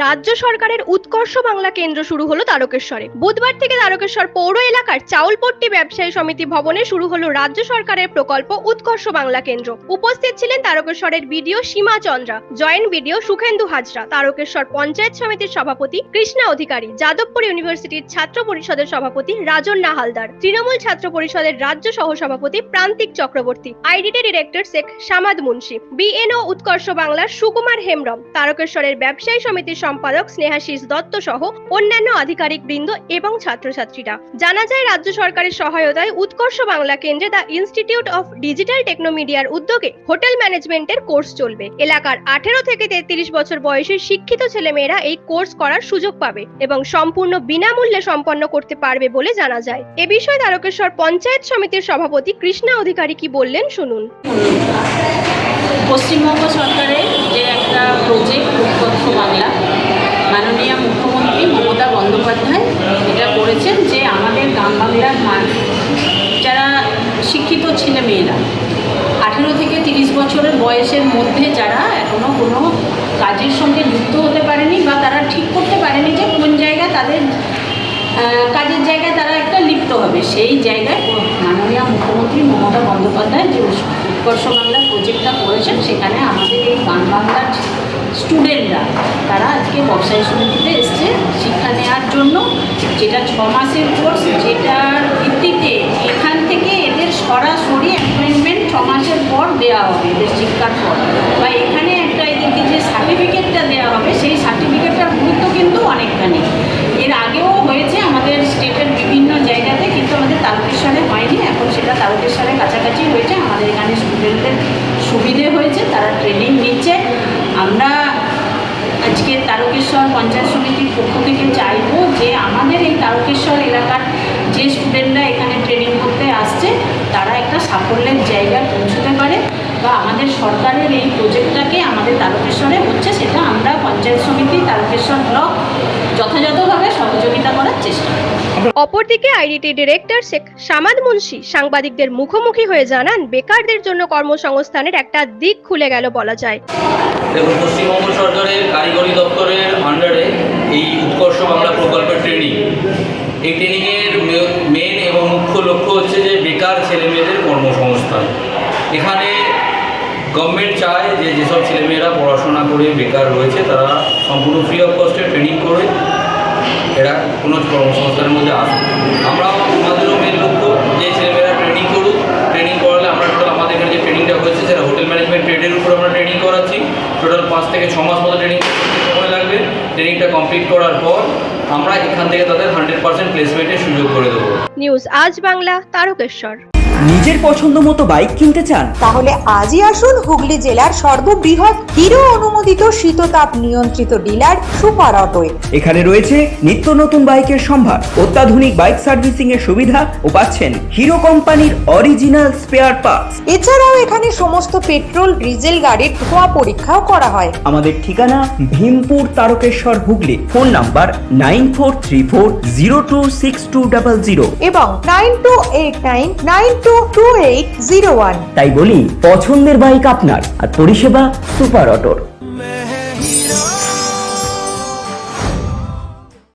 রাজ্য সরকারের উৎকর্ষ বাংলা কেন্দ্র শুরু হলো তারকেশ্বরে। বুধবার থেকে তারকেশ্বর পৌর এলাকার চাউলপট্টি ব্যবসায়ী সমিতি ভবনে শুরু হলো রাজ্য সরকারের প্রকল্প উৎকর্ষ বাংলা কেন্দ্র। উপস্থিত ছিলেন তারকেশ্বরের BDO Sima Chandra, joint BDO Sukhendu Hazra, Tarakeswar panchayat সমিতির সভাপতি কৃষ্ণা অধিকারী, যাদবপুর ইউনিভার্সিটির ছাত্র পরিষদের সভাপতি রাজন নাহালদার তৃণমূল ছাত্র পরিষদের রাজ্য সহসভাপতি Prantik Chakraborty, IDT director Sheikh Samad Munshi, BNO Utkarsha বাংলার সুকুমার হেমব্রম, তারকেশ্বরের ব্যবসায়ী সমিতির সম্পাদক স্নেহাশিস দত্ত সহ অন্যান্য আধিকারিক বৃন্দ এবং ছাত্রছাত্রীরা। জানা যায়, রাজ্য সরকারের সহায়তায় উৎকর্ষ বাংলা কেন্দ্রে দ্য ইনস্টিটিউট অফ ডিজিটাল টেকনোমিডিয়ার উদ্যোগে হোটেল ম্যানেজমেন্টের কোর্স চলবে। এলাকার আঠেরো থেকে তেত্রিশ বছর বয়সী শিক্ষিত ছেলেমেয়েরা এই কোর্স করার সুযোগ পাবে এবং সম্পূর্ণ বিনামূল্যে সম্পন্ন করতে পারবে বলে জানা যায়। এ বিষয়ে তারকেশ্বর পঞ্চায়েত সমিতির সভাপতি কৃষ্ণা অধিকারী কি বললেন, শুনুন। পশ্চিমবঙ্গ সরকারের যে একটা প্রজেক্ট উৎকর্ষ বাংলা বন্দ্যোপাধ্যায় এটা করেছেন যে আমাদের গ্রাম বাংলার মান, যারা শিক্ষিত ছেলে মেয়েরা, আঠেরো থেকে তিরিশ বছরের বয়সের মধ্যে যারা এখনও কোনো কাজের সঙ্গে যুক্ত হতে পারেনি বা তারা ঠিক করতে পারেনি যে কোন জায়গায় তাদের কাজের জায়গায় তারা একটা লিপ্ত হবে। সেই জায়গায় মাননীয় মুখ্যমন্ত্রী মমতা বন্দ্যোপাধ্যায় যে উৎকর্ষ বাংলা প্রজেক্টটা করেছেন, সেখানে আমাদের এই গান বাংলার স্টুডেন্টরা তারা আজকে ব্যবসায়ী সমিতিতে এসছে শিক্ষা নেওয়ার জন্য। যেটা ছ মাসের কোর্স যেটার ভিত্তিতে এখান থেকে এদের সরাসরি অ্যাপয়েন্টমেন্ট ছ মাসের পর দেওয়া হবে, এদের শিক্ষার পর। বা এখানে একটা এদেরকে যে সার্টিফিকেটটা দেওয়া হবে, সেই সার্টিফিকেটটার গুরুত্ব কিন্তু অনেকখানি এর আগেও হয়েছে আমাদের স্টেটের বিভিন্ন জায়গাতে কিন্তু আমাদের তারকেশ্বরে হয়নি এখন সেটা তারকেশ্বরের কাছাকাছি হয়েছে আমাদের এখানে স্টুডেন্টদের সুবিধে হয়েছে, তারা ট্রেনিং নিচ্ছে। আমরা আজকে তারকেশ্বর পঞ্চায়েত সমিতির পক্ষ থেকে চাইব যে আমাদের এই তারকেশ্বর এলাকার যে স্টুডেন্টরা এখানে ট্রেনিং করতে আসছে, তারা একটা সাফল্যের জায়গায় পৌঁছতে পারে বা আমাদের সরকারের এই প্রজেক্টটাকে আমাদের তারকেশ্বরে হচ্ছে, সেটা আমরা পঞ্চায়েত সমিতি তারকেশ্বর ব্লক যথাযথভাবে সহযোগিতা করার চেষ্টা করব। অপরদিকে আইডিটি ডিরেক্টর শেখ সামাদ মুন্সি সাংবাদিকদের মুখোমুখি হয়ে জানান, বেকারদের জন্য কর্মসংস্থানের একটা দিক খুলে গেল বলা যায়। দেখুন, পশ্চিমবঙ্গ সরকারের কারিগরি দপ্তরের আন্ডারে এই উৎকর্ষ বাংলা প্রকল্পের ট্রেনিং এই ট্রেনিংয়ের মেন এবং মুখ্য লক্ষ্য হচ্ছে যে বেকার ছেলেমেয়েদের কর্মসংস্থান। এখানে গভর্নমেন্ট চায় যে যেসব ছেলেমেয়েরা পড়াশোনা করে বেকার রয়েছে, তারা সম্পূর্ণ ফ্রি অফ কস্টে ট্রেনিং করে এরা কোনো কর্মসংস্থানের মধ্যে আসবে আমরা আমাদেরও মেন লক্ষ্য যে ছেলেমেয়েরা ট্রেনিং করুক ট্রেনিং করালে আমরা টোটাল আমাদের এখানে যে ট্রেনিংটা হয়েছে সেটা হোটেল ম্যানেজমেন্ট ট্রেডের উপর আমরা ট্রেনিং করাচ্ছি। টোটাল পাঁচ থেকে ছ মাস মতো ট্রেনিং সময় লাগবে। ট্রেনিংটা কমপ্লিট করার পর আমরা এখান থেকে তাদের হান্ড্রেড পার্সেন্ট প্লেসমেন্টের সুযোগ করে দেবো। নিউজ আজ বাংলা তারকেশ্বর। নিজের পছন্দ মতো বাইক কিনতে চান? তাহলে আজই আসুন হুগলি জেলার সর্ববৃহৎ হিরো অনুমোদিত শীততাপ নিয়ন্ত্রিত ডিলার সুপার অটোয়। এখানে রয়েছে নিত্য নতুন বাইকের সম্ভার অত্যাধুনিক বাইক সার্ভিসিং এর সুবিধা ও পাচ্ছেন হিরো কোম্পানির অরিজিনাল স্পেয়ার পার্টস এছাড়াও এখানে সমস্ত পেট্রোল ডিজেল গাড়ির ধোয়া পরীক্ষাও করা হয়। আমাদের ঠিকানা Bhimpur Tarakeswar Hooghly. Phone number nine four three four zero two six two double zero. এবং nine two eight nine nine two two eight zero one. তাই বলি পছন্দের বাইক আপনার আর পরিষেবা সুপার। Toronto.